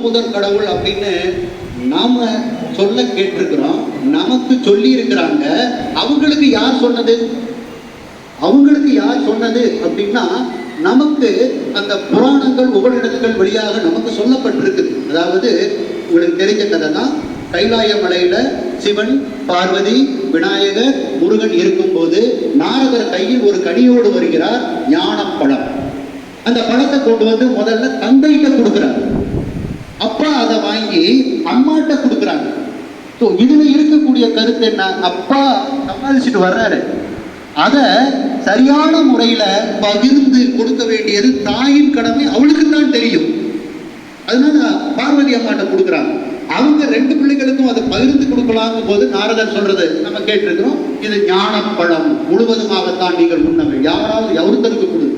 முதல் கடவுள் அப்படின்னு நாம சொல்ல கேட்டிருக்கிறோம். நமக்கு சொல்லி இருக்கிறாங்க அவங்களுக்கு யார் சொன்னது? அவங்களுக்கு யார் சொன்னது அப்படின்னா நமக்கு அந்த புராணங்கள் உபநிடங்கள் வழியாக நமக்கு சொல்லப்பட்டிருக்குது. அதாவது உங்களுக்கு தெரிஞ்ச கதை தான் கைலாய மலையில சிவன் பார்வதி விநாயகர் முருகன் இருக்கும்போது நாரதர் கையில் ஒரு கனியோடு வருகிறார் ஞானப்பழம். அந்த பழத்தை கொண்டு வந்து முதல்ல தந்தைகிட்ட கொடுக்குறார். அப்பா அதை வாங்கி அம்மாட்ட கொடுக்குறாங்க. ஸோ இதுல இருக்கக்கூடிய கருத்து என்ன? அப்பா சமாளிச்சுட்டு வர்றாரு. அதை சரியான முறையில பகிர்ந்து கொடுக்க வேண்டியது தாயின் கடமை அவளுக்கு தான் தெரியும். அதனால பார்வதி அம்மாட்ட கொடுக்குறாங்க. அவங்க ரெண்டு பிள்ளைகளுக்கும் அதை பகிர்ந்து கொடுக்கலாங்கும் போது நாரதர் சொல்றது நம்ம கேட்டிருக்கிறோம். இது ஞானப்பழம் முழுவதுமாகத்தான் நீங்கள் உண்ணவை. யாராவது ஒருத்தருக்கு கொடு.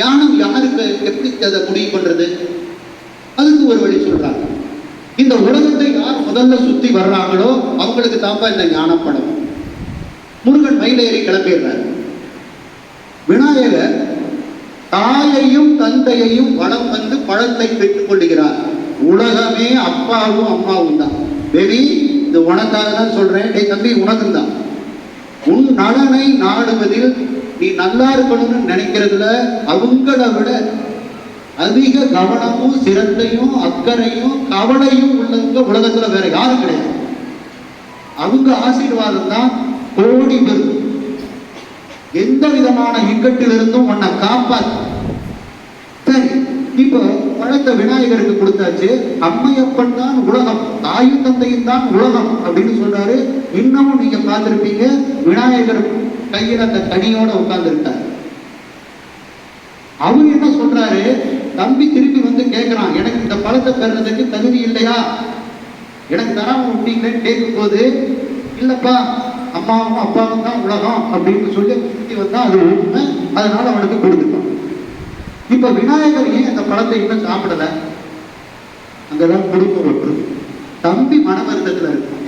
ஞானம் யாருக்கு எப்படி அதை முடிவு பண்றது? அதுக்கு ஒரு வழி சொல்றாங்க. இந்த உலகத்தை யார் முதல்ல சுத்தி வர்றாங்களோ அவங்களுக்கு தாப்பா இந்த ஞானப்படம் முருகன் மயிலேறி கிளம்பிடுறார். விநாயகர் தாயையும் தந்தையையும் வளம் வந்து பழத்தை பெற்றுக் கொள்கிறார் உலகமே அப்பாவும் அம்மாவும் தான். பேபி இது உனக்காக தான் சொல்றேன். டே தம்பி உனக்கு தான் உன் நலனை நாடுவதில் நீ நல்லா இருக்கணும்னு நினைக்கிறதுல அவங்கள விட அதிக கவனமும் சிரத்தையும் அக்கறையும் கவலையும் உள்ளவங்க உலகத்துல வேற யாரும் கிடையாது. அவங்க ஆசீர்வாதம் தான் கோடி பெரும் எந்த விதமான இக்கட்டிலிருந்தும் உன்னை காப்பாத்து. சரி இப்போ பழத்தை விநாயகருக்கு கொடுத்தாச்சு அம்மையப்பன் தான் உலகம் தாயும் தந்தையும் தான் உலகம் அப்படின்னு சொல்றாரு. இன்னமும் நீங்க பார்த்துருப்பீங்க விநாயகர் கையில் அந்த கனியோட உட்கார்ந்துருக்காரு. அவர் என்ன சொல்றாரு? தம்பி திருப்பி வந்து கேட்கிறான் எனக்கு இந்த பழத்தை பெறதுக்கு தகுதி இல்லையா? எனக்கு தராம விட்டீங்களேன்னு கேட்கும் போது இல்லப்பா அம்மாவும் அப்பாவும் தான் உலகம் அப்படின்னு சொல்லி திருப்பி வந்தா அது உண்மை. அதனால அவனுக்கு கொடுத்துட்டான். இப்ப விநாயகர் ஏன் அந்த பழத்தை இன்னும் சாப்பிடல? அங்கதான் குடும்பம் ஒன்று தம்பி மன இருக்கும்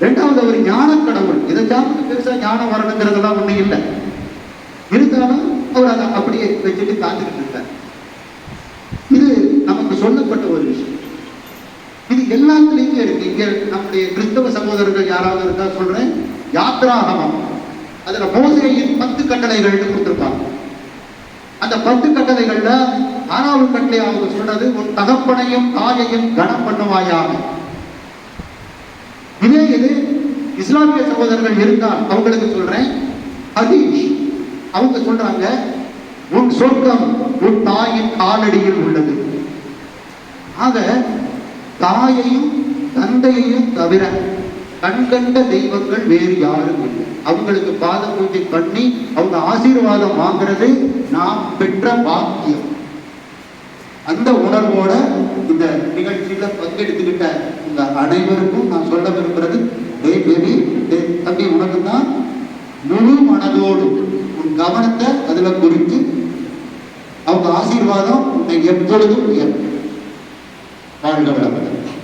ரெண்டாவது அவர் ஞான கடவுள். இதை சாப்பிட்டு பெருசா ஞானம் வரணுங்கிறதெல்லாம் ஒன்றும் இல்லை. இருந்தாலும் அவர் அதை அப்படியே வச்சுட்டு காத்துக்கிட்டு இருக்கார் இது நமக்கு சொல்லப்பட்ட ஒரு விஷயம் இது எல்லாத்துலேயுமே இருக்குது இங்கே நம்முடைய கிறிஸ்தவ சகோதரர்கள் யாராவது இருக்கா சொல்கிறேன் யாத்ராகமம். அதுல மோசையின் பத்து கட்டளைகள்னு கொடுத்துருப்பாங்க. அந்த பத்து கட்டளைகள்ல ஆறாவது கட்டளை அவங்க சொல்றது உன் தகப்பனையும் தாயையும் கனம் பண்ணுவாயாக. இதே இது இஸ்லாமிய சகோதரர்கள் இருந்தால் அவங்களுக்கு சொல்றேன். ஹதீஷ் அவங்க சொல்றாங்க உன் சொர்க்கம் உன் தாயின் காலடியில் உள்ளது. ஆக தாயையும் தந்தையையும் தவிர கண்கண்ட தெய்வங்கள் வேறு யாரும் இல்லை. அவங்களுக்கு பாத பூஜை பண்ணி அவங்க ஆசீர்வாதம் வாங்குறது நாம் பெற்ற பாக்கியம். அந்த உணர்வோட இந்த நிகழ்ச்சியில பங்கெடுத்துக்கிட்ட இந்த அனைவருக்கும் நான் சொல்ல விரும்புறது டே பேபி டே தம்பி உனக்கு தான் முழு மனதோடு உன் கவனத்தை அதுல குறித்து அவங்க ஆசீர்வாதம் உன்னை எப்பொழுதும் உயரும் Harika beraber.